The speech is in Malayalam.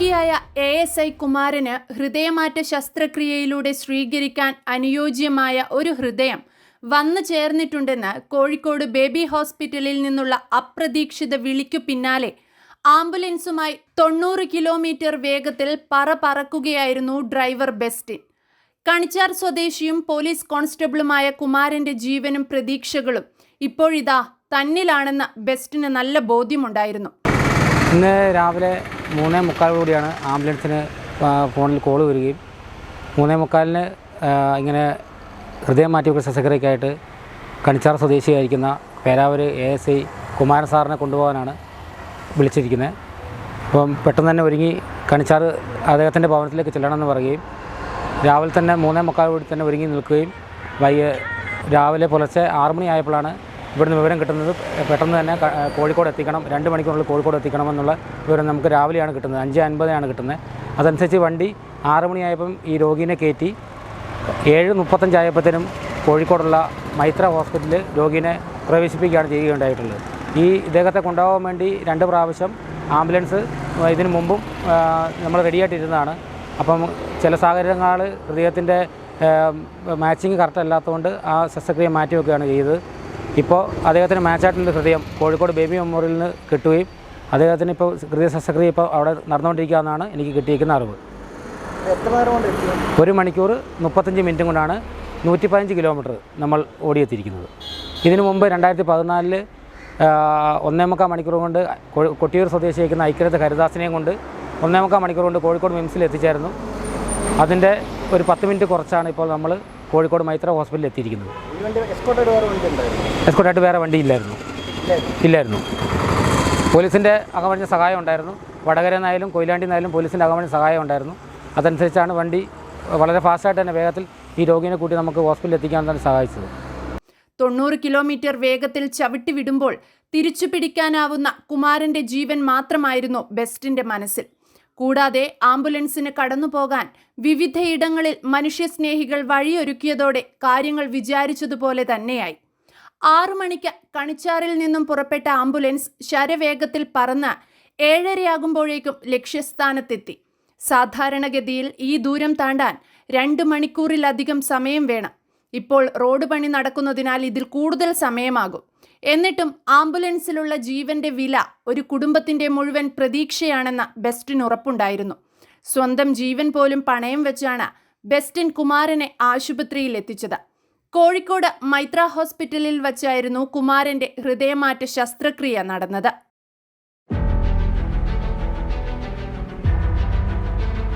രോഗിയായ എ എസ് ഐ കുമാരന് ഹൃദയമാറ്റ ശസ്ത്രക്രിയയിലൂടെ സ്വീകരിക്കാൻ അനുയോജ്യമായ ഒരു ഹൃദയം വന്നു ചേർന്നിട്ടുണ്ടെന്ന് കോഴിക്കോട് ബേബി ഹോസ്പിറ്റലിൽ നിന്നുള്ള അപ്രതീക്ഷിത വിളിക്കു പിന്നാലെ ആംബുലൻസുമായി തൊണ്ണൂറ് കിലോമീറ്റർ വേഗത്തിൽ പറ പറക്കുകയായിരുന്നു ഡ്രൈവർ ബെസ്റ്റിൻ. കണിച്ചാർ സ്വദേശിയും പോലീസ് കോൺസ്റ്റബിളുമായ കുമാരന്റെ ജീവനും പ്രതീക്ഷകളും ഇപ്പോഴിതാ തന്നിലാണെന്ന് ബെസ്റ്റിന് നല്ല ബോധ്യമുണ്ടായിരുന്നു. ഇന്ന് രാവിലെ മൂന്നേ മുക്കാലോടുകൂടിയാണ് ആംബുലൻസിന് ഫോണിൽ കോൾ വരികയും. മൂന്നേ മുക്കാലിന് ഇങ്ങനെ ഹൃദയം മാറ്റിവെക്കൽ ശസ്ത്രക്രിയക്കായിട്ട് Kanichar സ്വദേശിയായിരിക്കുന്ന Peravoor A S I Kumaran സാറിനെ കൊണ്ടുപോകാനാണ് വിളിച്ചിരിക്കുന്നത് അപ്പം പെട്ടെന്ന് തന്നെ ഒരുങ്ങി കണിച്ചാർ അദ്ദേഹത്തിന്റെ ഭവനത്തിലേക്ക് ചെല്ലണമെന്ന് പറയുകയും രാവിലെ തന്നെ മൂന്നേ മുക്കാലോടി തന്നെ ഒരുങ്ങി നിൽക്കുകയും വൈകി രാവിലെ പുലർച്ചെ ആറ് മണി ആയപ്പോഴാണ് ഇവിടുന്ന് വിവരം കിട്ടുന്നത് പെട്ടെന്ന് തന്നെ കോഴിക്കോട് എത്തിക്കണം. രണ്ട് മണിക്കൂറിനുള്ളിൽ കോഴിക്കോട് എത്തിക്കണമെന്നുള്ള വിവരം നമുക്ക് രാവിലെയാണ് കിട്ടുന്നത്. അഞ്ച് അൻപതിനാണ് കിട്ടുന്നത്. അതനുസരിച്ച് വണ്ടി ആറ് മണിയായപ്പം ഈ രോഗീനെ കയറ്റി ഏഴ് മുപ്പത്തഞ്ചായപ്പോഴത്തേനും കോഴിക്കോടുള്ള മൈത്ര ഹോസ്പിറ്റലിൽ രോഗീനെ പ്രവേശിപ്പിക്കുകയാണ് ചെയ്യുകയുണ്ടായിട്ടുള്ളത്. ഈ ഇദ്ദേഹത്തെ കൊണ്ടുപോകാൻ വേണ്ടി രണ്ട് പ്രാവശ്യം ആംബുലൻസ് ഇതിനു മുമ്പും നമ്മൾ റെഡിയായിട്ടിരുന്നതാണ്. അപ്പം ചില സാഹചര്യങ്ങൾ ഹൃദയത്തിന്റെ മാച്ചിങ് കറക്റ്റ് അല്ലാത്തതുകൊണ്ട് ആ ശസ്ത്രക്രിയ മാറ്റി വെക്കുകയാണ് ചെയ്തത്. ഇപ്പോൾ അദ്ദേഹത്തിന് മാച്ചാട്ടിന്റെ ഹൃദയം. കോഴിക്കോട് ബേബി മെമ്മോറിയലിൽ നിന്ന് കിട്ടുകയും അദ്ദേഹത്തിന് ഇപ്പോൾ ഹൃദയ ശസ്ത്രക്രിയ ഇപ്പോൾ അവിടെ നടന്നുകൊണ്ടിരിക്കുകയെന്നാണ് എനിക്ക് കിട്ടിയിരിക്കുന്ന അറിവ്. ഒരു മണിക്കൂർ മുപ്പത്തഞ്ച് മിനിറ്റും കൊണ്ടാണ് നൂറ്റി പതിനഞ്ച് കിലോമീറ്റർ നമ്മൾ ഓടിയെത്തിയിരിക്കുന്നത്. ഇതിനു മുമ്പ് രണ്ടായിരത്തി പതിനാലിൽ ഒന്നേമുക്കാൽ മണിക്കൂർ കൊണ്ട് കൊട്ടിയൂർ സ്വദേശിയായിരിക്കുന്ന ഐക്യരത്ത് ഹരിദാസിനെയും കൊണ്ട് ഒന്നേമുക്കാൽ മണിക്കൂർ കൊണ്ട് കോഴിക്കോട് മിംസിൽ എത്തിച്ചായിരുന്നു അതിന്റെ ഒരു പത്ത് മിനിറ്റ് കുറച്ചാണ് ഇപ്പോൾ നമ്മൾ കോഴിക്കോട് മൈത്ര ഹോസ്പിറ്റലിൽ എത്തിയിരിക്കുന്നത്. എസ്കോട്ടായിട്ട് വേറെ വണ്ടി ഇല്ലായിരുന്നു. ഇല്ലായിരുന്നു. പോലീസിന്റെ അകമഴിഞ്ഞ സഹായം ഉണ്ടായിരുന്നു. വടകര എന്നായാലും കൊയിലാണ്ടി എന്നായാലും പോലീസിന്റെ അകമഴിഞ്ഞ സഹായം ഉണ്ടായിരുന്നു. അതനുസരിച്ചാണ് വണ്ടി വളരെ ഫാസ്റ്റായിട്ട് തന്നെ വേഗത്തിൽ ഈ രോഗിനെ കൂട്ടി നമുക്ക് ഹോസ്പിറ്റലിൽ എത്തിക്കാൻ തന്നെ സഹായിച്ചത്. തൊണ്ണൂറ് കിലോമീറ്റർ വേഗത്തിൽ ചവിട്ടി വിടുമ്പോൾ തിരിച്ചു പിടിക്കാനാവുന്ന കുമാരന്റെ ജീവൻ മാത്രമായിരുന്നു ബെസ്റ്റിന്റെ മനസ്സിൽ. കൂടാതെ ആംബുലൻസിന് കടന്നുപോകാൻ വിവിധയിടങ്ങളിൽ മനുഷ്യസ്നേഹികൾ വഴിയൊരുക്കിയതോടെ കാര്യങ്ങൾ വിചാരിച്ചതുപോലെ തന്നെയായി. ആറു മണിക്ക് കണിച്ചാറിൽ നിന്നും പുറപ്പെട്ട ആംബുലൻസ് ശരവേഗത്തിൽ പറന്ന് ഏഴരയാകുമ്പോഴേക്കും ലക്ഷ്യസ്ഥാനത്തെത്തി. സാധാരണഗതിയിൽ ഈ ദൂരം താണ്ടാൻ രണ്ട് മണിക്കൂറിലധികം സമയം വേണം. ഇപ്പോൾ റോഡ് പണി നടക്കുന്നതിനാൽ ഇതിൽ കൂടുതൽ സമയമാകും. എന്നിട്ടും ആംബുലൻസിലുള്ള ജീവന്റെ വില ഒരു കുടുംബത്തിന്റെ മുഴുവൻ പ്രതീക്ഷയാണെന്ന ബെസ്റ്റിന് ഉറപ്പുണ്ടായിരുന്നു. സ്വന്തം ജീവൻ പോലും പണയം വെച്ചാണ് ബെസ്റ്റിൻ കുമാരനെ ആശുപത്രിയിൽ എത്തിച്ചത്. കോഴിക്കോട് മൈത്ര ഹോസ്പിറ്റലിൽ വച്ചായിരുന്നു കുമാരന്റെ ഹൃദയമാറ്റ ശസ്ത്രക്രിയ നടന്നത്.